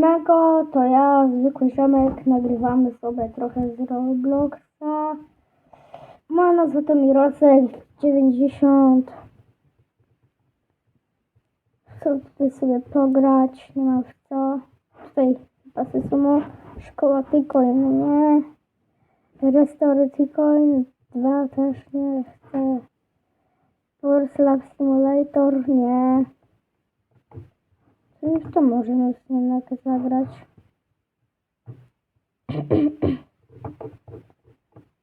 Mego, to ja, zwykły ziomek, nagrywamy sobie trochę z Robloxa. Ma nazwę to Mirosek 90. Chcę tutaj sobie pograć, nie ma w co. Tutaj pasy sumo, szkoła T-Coin, nie. Restaury T-Coin, dwa też nie chcę. Power Simulator, nie. To już to możemy w sumie zagrać.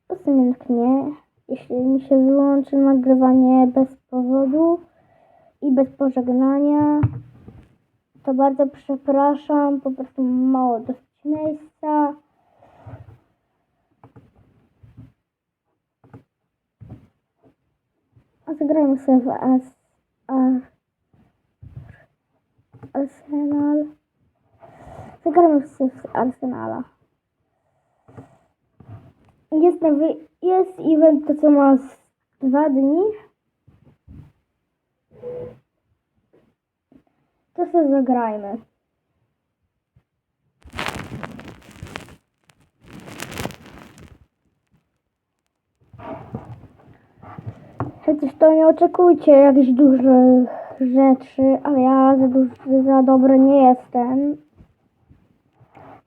Po sumie nie. Jeśli mi się wyłączy nagrywanie bez powodu i bez pożegnania, to bardzo przepraszam, po prostu mało dosyć miejsca. A zagrajmy sobie w As... As... Arsenal. Zagramy sobie w Arsenala. Jest, nowy, jest event, to co ma z dwa dni. To sobie zagrajmy. Przecież to nie oczekujcie jakichś dużych rzeczy, ale ja za, duży, za dobry nie jestem.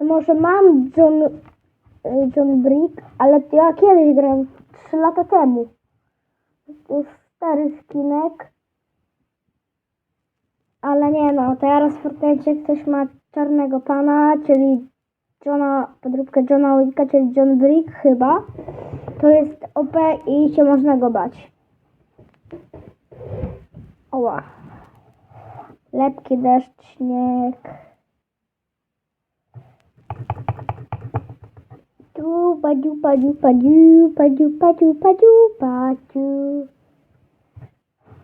Może mam John, y, John Brick, ale ja kiedyś grałem 3 lata temu. Jest stary skinek. Ale nie no, teraz w Fortnite ktoś ma czarnego pana, czyli Johna, podróbkę Johna Wicka, czyli John Brick chyba. To jest OP i się można go bać. Oła. Lepki, deszcz, śnieg. Dupa, dupa, dupa, dupa, dupa, dupa, du.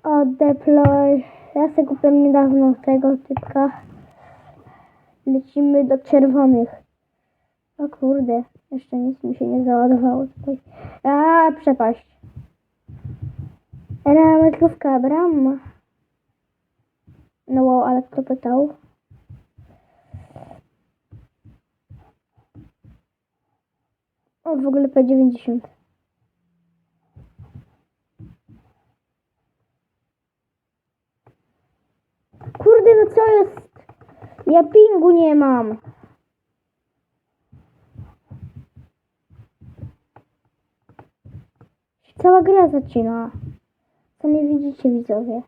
O, deploy. Ja sobie kupiłem niedawno tego typka. Lecimy do czerwonych. O kurde, jeszcze nic mi się nie załadowało tutaj. A, przepaść. Rametkówka, brama. No wow, ale kto pytał? O, w ogóle P90. Kurde, no co jest? Ja pingu nie mam. Cała gra zaczyna. Co nie widzicie, widzowie.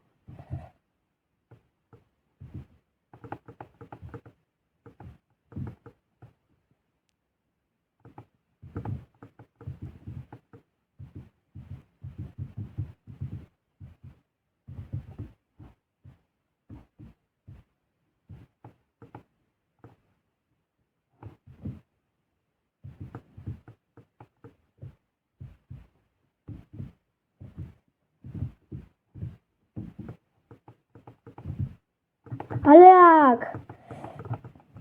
Ale jak?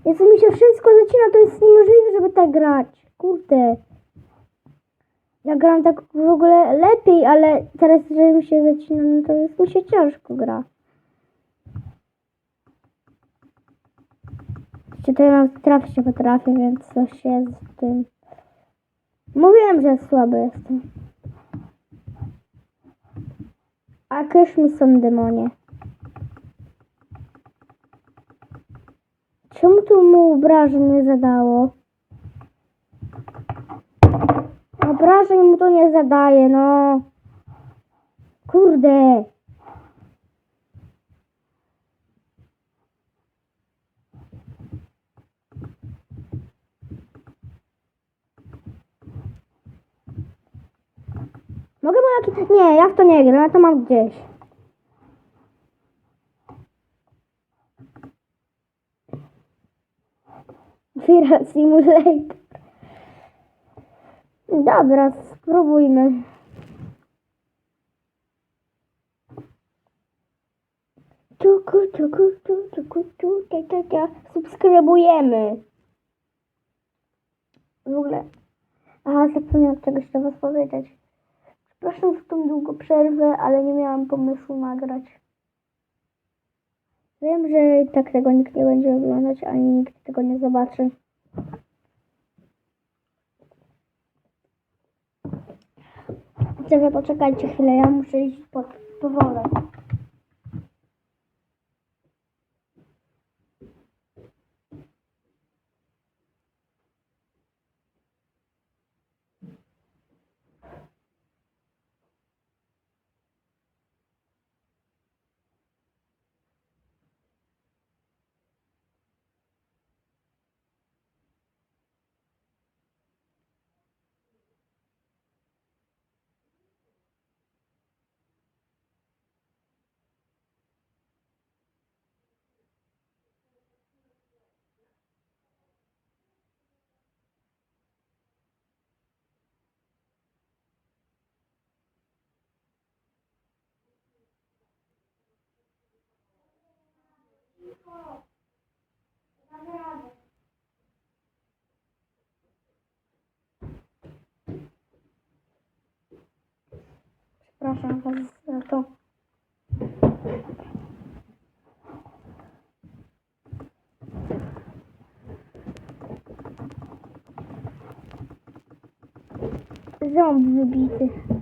Jeśli mi się wszystko zacina, to jest niemożliwe, żeby tak grać. Kurde. Ja gram tak w ogóle lepiej, ale teraz, że mi się zacina, no to jest mi się ciężko gra. Czy to ja trafić nie potrafię, więc coś jest z tym. Mówiłem, że słaby jestem. A kysz mi są demonie. Obrażeń nie zadało? Obrażeń mu to nie zadaje, no. Kurde. Mogę mu jakiś... Nie, ja w to nie gram, ja to mam gdzieś. Fira Simulator. Dobra, spróbujmy. Tuku, tuku, tu, tuku, tu, ta, ta, ta. Subskrybujemy. W ogóle. Aha, zapomniałam czegoś do was powiedzieć. Przepraszam za tą długą przerwę, ale nie miałam pomysłu nagrać. Wiem, że i tak tego nikt nie będzie oglądać, ani nikt tego nie zobaczy. Widzowie, poczekajcie chwilę, ja muszę iść pod powolę. Przepraszam was za to. Ząb wybity.